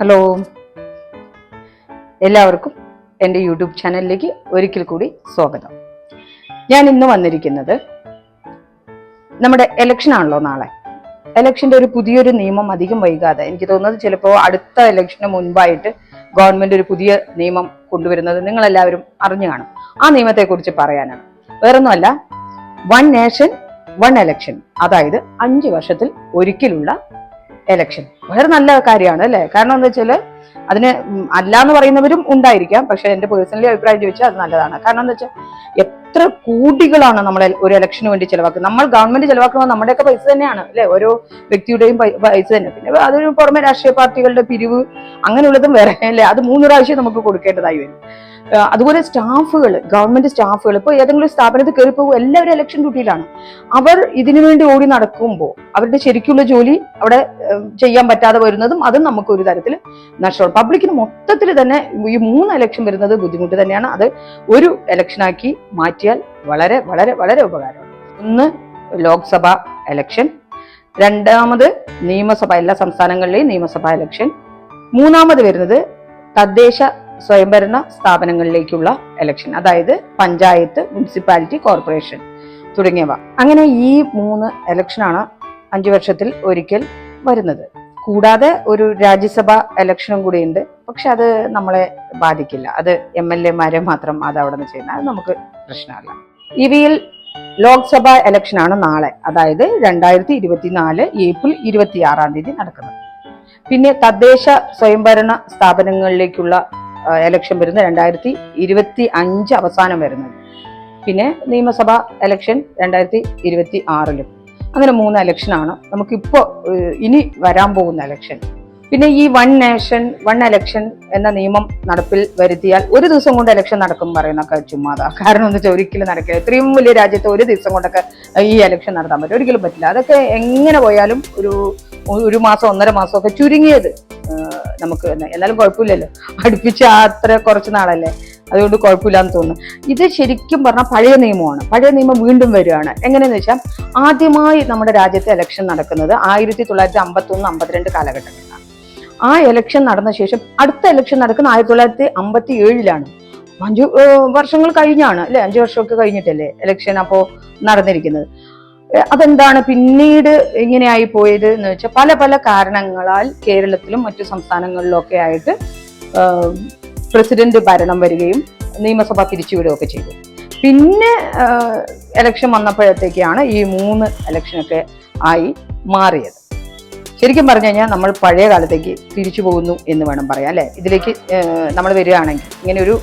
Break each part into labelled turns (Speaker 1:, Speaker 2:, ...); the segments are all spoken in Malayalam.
Speaker 1: ഹലോ. എല്ലാവർക്കും എന്റെ യൂട്യൂബ് ചാനലിലേക്ക് ഒരിക്കൽ കൂടി സ്വാഗതം. ഞാൻ ഇന്ന് വന്നിരിക്കുന്നത് നമ്മുടെ ഇലക്ഷൻ ആണല്ലോ നാളെ. എലക്ഷന്റെ ഒരു പുതിയൊരു നിയമം അധികം വൈകാതെ. എനിക്ക് തോന്നുന്നത് ചിലപ്പോൾ അടുത്ത ഇലക്ഷന് മുൻപായിട്ട് ഗവൺമെന്റ് ഒരു പുതിയ നിയമം കൊണ്ടുവരുന്നത് നിങ്ങൾ എല്ലാവരും അറിഞ്ഞു കാണും. ആ നിയമത്തെക്കുറിച്ച് പറയാനാണ്. വേറൊന്നുമല്ല വൺ നേഷൻ വൺ എലക്ഷൻ അതായത് അഞ്ച് വർഷത്തിൽ ഒരിക്കലുള്ള എലക്ഷൻ വളരെ നല്ല കാര്യമാണ് അല്ലേ? കാരണം എന്താ വെച്ചാൽ അതിന് അല്ല എന്ന് പറയുന്നവരും ഉണ്ടായിരിക്കാം. പക്ഷെ എന്റെ പേഴ്സണലി അഭിപ്രായം ചോദിച്ചാൽ അത് നല്ലതാണ്. കാരണം എന്താ വെച്ചാൽ എത്ര കോടികളാണ് നമ്മൾ ഒരു ഇലക്ഷന് വേണ്ടി ചിലവാക്കുന്നത്. നമ്മൾ ഗവൺമെന്റ് ചെലവാക്കുന്നത് നമ്മുടെയൊക്കെ പൈസ തന്നെയാണ് അല്ലെ? ഓരോ വ്യക്തിയുടെയും പൈസ തന്നെ. പിന്നെ അതിന് പുറമെ രാഷ്ട്രീയ പാർട്ടികളുടെ പിരിവ് അങ്ങനെയുള്ളതും വേറെ അല്ലെ? അത് മൂന്ന് പ്രാവശ്യം നമുക്ക് കൊടുക്കേണ്ടതായി വരും. അതുപോലെ സ്റ്റാഫുകൾ ഗവൺമെന്റ് സ്റ്റാഫുകൾ ഇപ്പോൾ ഏതെങ്കിലും സ്ഥാപനത്തിൽ കയറി പോകും എല്ലാവരും ഇലക്ഷൻ ഡ്യൂട്ടിയിലാണ് അവർ ഇതിനു വേണ്ടി ഓടി നടക്കുമ്പോൾ അവരുടെ ശരിക്കുള്ള ജോലി അവിടെ ചെയ്യാൻ പറ്റാതെ വരുന്നതും അതും നമുക്ക് ഒരു തരത്തിൽ നഷ്ടമാണ് പബ്ലിക്കിന് മൊത്തത്തിൽ തന്നെ ഈ മൂന്ന് ഇലക്ഷൻ വരുന്നത് ബുദ്ധിമുട്ട് തന്നെയാണ്. അത് ഒരു ഇലക്ഷനാക്കി മാറ്റിയാൽ വളരെ വളരെ വളരെ ഉപകാരമാണ്. ഒന്ന് ലോക്സഭ ഇലക്ഷൻ രണ്ടാമത് നിയമസഭ എല്ലാ സംസ്ഥാനങ്ങളിലെയും നിയമസഭാ ഇലക്ഷൻ മൂന്നാമത് വരുന്നത് തദ്ദേശ സ്വയംഭരണ സ്ഥാപനങ്ങളിലേക്കുള്ള ഇലക്ഷൻ അതായത് പഞ്ചായത്ത് മുനിസിപ്പാലിറ്റി കോർപ്പറേഷൻ തുടങ്ങിയവ. അങ്ങനെ ഈ മൂന്ന് ഇലക്ഷനാണ് അഞ്ചു വർഷത്തിൽ ഒരിക്കൽ വരുന്നത്. കൂടാതെ ഒരു രാജ്യസഭ ഇലക്ഷനും കൂടിയുണ്ട്. പക്ഷെ അത് നമ്മളെ ബാധിക്കില്ല. അത് എം എൽ എമാരെ മാത്രം അത് അവിടെ നിന്ന് ചെയ്യുന്ന അത് നമുക്ക് പ്രശ്നമല്ല. ഇവയിൽ ലോക്സഭ ഇലക്ഷനാണ് നാളെ. അതായത് രണ്ടായിരത്തി ഇരുപത്തിനാല് ഏപ്രിൽ ഇരുപത്തി ആറാം തീയതി നടക്കുന്നത്. പിന്നെ തദ്ദേശ സ്വയംഭരണ സ്ഥാപനങ്ങളിലേക്കുള്ള ഇലക്ഷൻ വരുന്നത് രണ്ടായിരത്തി ഇരുപത്തി അഞ്ച് അവസാനം വരുന്നത്. പിന്നെ നിയമസഭാ ഇലക്ഷൻ രണ്ടായിരത്തി ഇരുപത്തി ആറിലും അങ്ങനെ മൂന്ന് ഇലക്ഷനാണ് നമുക്കിപ്പോൾ ഇനി വരാൻ പോകുന്ന ഇലക്ഷൻ പിന്നെ ഈ വൺ നേഷൻ വൺ എലക്ഷൻ എന്ന നിയമം നടപ്പിൽ വരുത്തിയാൽ ഒരു ദിവസം കൊണ്ട് എലക്ഷൻ നടക്കും പറയുന്നൊക്കെ ചുമ്മാതാ. കാരണം എന്ന് വെച്ചാൽ ഒരിക്കലും നടക്കില്ല. ഇത്രയും വലിയ രാജ്യത്ത് ഒരു ദിവസം കൊണ്ടൊക്കെ ഈ എലക്ഷൻ നടത്താൻ പറ്റും. ഒരിക്കലും പറ്റില്ല. അതൊക്കെ എങ്ങനെ പോയാലും ഒരു ഒരു മാസം ഒന്നര മാസമൊക്കെ ചുരുങ്ങിയത് നമുക്ക് എന്നാലും കുഴപ്പമില്ലല്ലോ. അടുപ്പിച്ച് അത്ര കുറച്ച് നാളല്ലേ? അതുകൊണ്ട് കുഴപ്പമില്ലാന്ന് തോന്നുന്നു. ഇത് ശരിക്കും പറഞ്ഞാൽ പഴയ നിയമമാണ്. പഴയ നിയമം വീണ്ടും വരികയാണ് എങ്ങനെയെന്ന് വെച്ചാൽ ആദ്യമായി നമ്മുടെ രാജ്യത്തെ ഇലക്ഷൻ നടക്കുന്നത് ആയിരത്തി തൊള്ളായിരത്തി അമ്പത്തി ഒന്ന് അമ്പത്തിരണ്ട് കാലഘട്ടത്തിലാണ്. ആ ഇലക്ഷൻ നടന്ന ശേഷം അടുത്ത ഇലക്ഷൻ നടക്കുന്ന ആയിരത്തി തൊള്ളായിരത്തി അമ്പത്തി ഏഴിലാണ് അഞ്ചു വർഷങ്ങൾ കഴിഞ്ഞാണ് അല്ലെ? അഞ്ചു വർഷമൊക്കെ കഴിഞ്ഞിട്ടല്ലേ ഇലക്ഷൻ അപ്പോൾ നടന്നിരിക്കുന്നത്. അതെന്താണ്? പിന്നീട് ഇങ്ങനെയായി പോയത് എന്ന് വെച്ചാൽ പല പല കാരണങ്ങളാൽ കേരളത്തിലും മറ്റു സംസ്ഥാനങ്ങളിലും ഒക്കെ ആയിട്ട് പ്രസിഡന്റ് ഭരണം വരികയും നിയമസഭ പിരിച്ചുവിടുകയൊക്കെ ചെയ്തു. പിന്നെ ഇലക്ഷൻ വന്നപ്പോഴത്തേക്കാണ് ഈ മൂന്ന് ഇലക്ഷനൊക്കെ ആയി മാറിയത്. ശരിക്കും പറഞ്ഞു കഴിഞ്ഞാൽ നമ്മൾ പഴയ കാലത്തേക്ക് തിരിച്ചു പോകുന്നു എന്ന് വേണം പറയാം അല്ലെ? ഇതിലേക്ക് നമ്മൾ വരികയാണെങ്കിൽ ഇങ്ങനെ ഒരു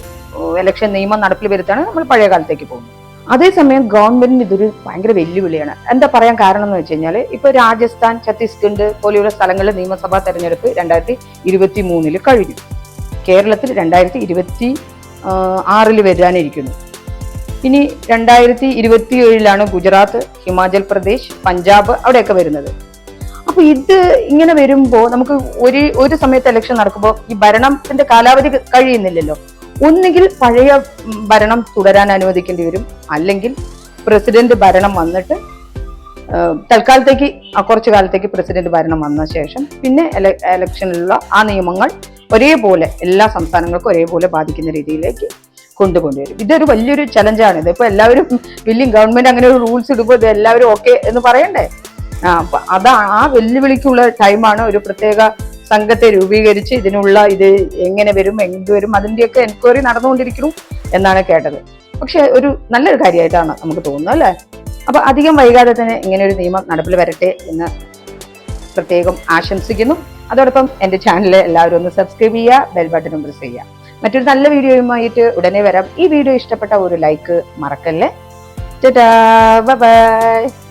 Speaker 1: ഇലക്ഷൻ നിയമം നടപ്പിൽ വരുത്താണ് നമ്മൾ പഴയ കാലത്തേക്ക് പോകുന്നു. അതേസമയം ഗവൺമെന്റിന് ഇതൊരു ഭയങ്കര വെല്ലുവിളിയാണ്. എന്താ പറയാൻ കാരണം എന്ന് വെച്ച് കഴിഞ്ഞാൽ ഇപ്പൊ രാജസ്ഥാൻ ഛത്തീസ്ഗഡ് പോലെയുള്ള സ്ഥലങ്ങളിൽ നിയമസഭാ തെരഞ്ഞെടുപ്പ് രണ്ടായിരത്തി ഇരുപത്തി കഴിഞ്ഞു. കേരളത്തിൽ രണ്ടായിരത്തി ഇരുപത്തി ആറിൽ വരാനിരിക്കുന്നു. ഇനി രണ്ടായിരത്തി ഇരുപത്തി ഏഴിലാണ് ഗുജറാത്ത് ഹിമാചൽ പ്രദേശ് പഞ്ചാബ് അവിടെയൊക്കെ വരുന്നത്. അപ്പൊ ഇത് ഇങ്ങനെ വരുമ്പോൾ നമുക്ക് ഒരു ഒരു സമയത്ത് ഇലക്ഷൻ നടക്കുമ്പോൾ ഈ ഭരണത്തിന്റെ കാലാവധി കഴിയുന്നില്ലല്ലോ. ഒന്നുകിൽ പഴയ ഭരണം തുടരാൻ അനുവദിക്കേണ്ടി വരും. അല്ലെങ്കിൽ പ്രസിഡന്റ് ഭരണം വന്നിട്ട് തൽക്കാലത്തേക്ക് കുറച്ചു കാലത്തേക്ക് പ്രസിഡന്റ് ഭരണം വന്ന ശേഷം പിന്നെ എല- ഇലക്ഷനിലുള്ള ആ നിയമങ്ങൾ ഒരേപോലെ എല്ലാ സംസ്ഥാനങ്ങൾക്കും ഒരേപോലെ ബാധിക്കുന്ന രീതിയിലേക്ക് കൊണ്ടുകൊണ്ടുവരും ഇതൊരു വലിയൊരു ചലഞ്ചാണ് ഇതിപ്പോ എല്ലാവരും വലിയ ഗവൺമെന്റ് അങ്ങനെ ഒരു റൂൾസ് ഇടുമ്പോൾ ഇത് എല്ലാവരും ഓക്കെ എന്ന് പറയണ്ടേ? അതാ ആ വെല്ലുവിളിക്കുള്ള ടൈമാണ് ഒരു പ്രത്യേക സംഘത്തെ രൂപീകരിച്ച് ഇതിനുള്ള ഇത് എങ്ങനെ വരും എന്ത് വരും അതിന്റെയൊക്കെ എൻക്വയറി നടന്നുകൊണ്ടിരിക്കുന്നു എന്നാണ് കേട്ടത്. പക്ഷെ ഒരു നല്ലൊരു കാര്യമായിട്ടാണ് നമുക്ക് തോന്നുന്നത് അല്ലേ? അപ്പൊ അധികം വൈകാതെ തന്നെ ഇങ്ങനെ ഒരു നിയമം നടപ്പിൽ വരട്ടെ എന്ന് പ്രത്യേകം ആശംസിക്കുന്നു. അതോടൊപ്പം എന്റെ ചാനൽ എല്ലാവരും ഒന്ന് സബ്സ്ക്രൈബ് ചെയ്യുക ബെൽ ബട്ടണും പ്രസ് ചെയ്യുക. മറ്റൊരു നല്ല വീഡിയോയുമായിട്ട് ഉടനെ വരാം. ഈ വീഡിയോ ഇഷ്ടപ്പെട്ട ഒരു ലൈക്ക് മറക്കല്ലേ? ബൈ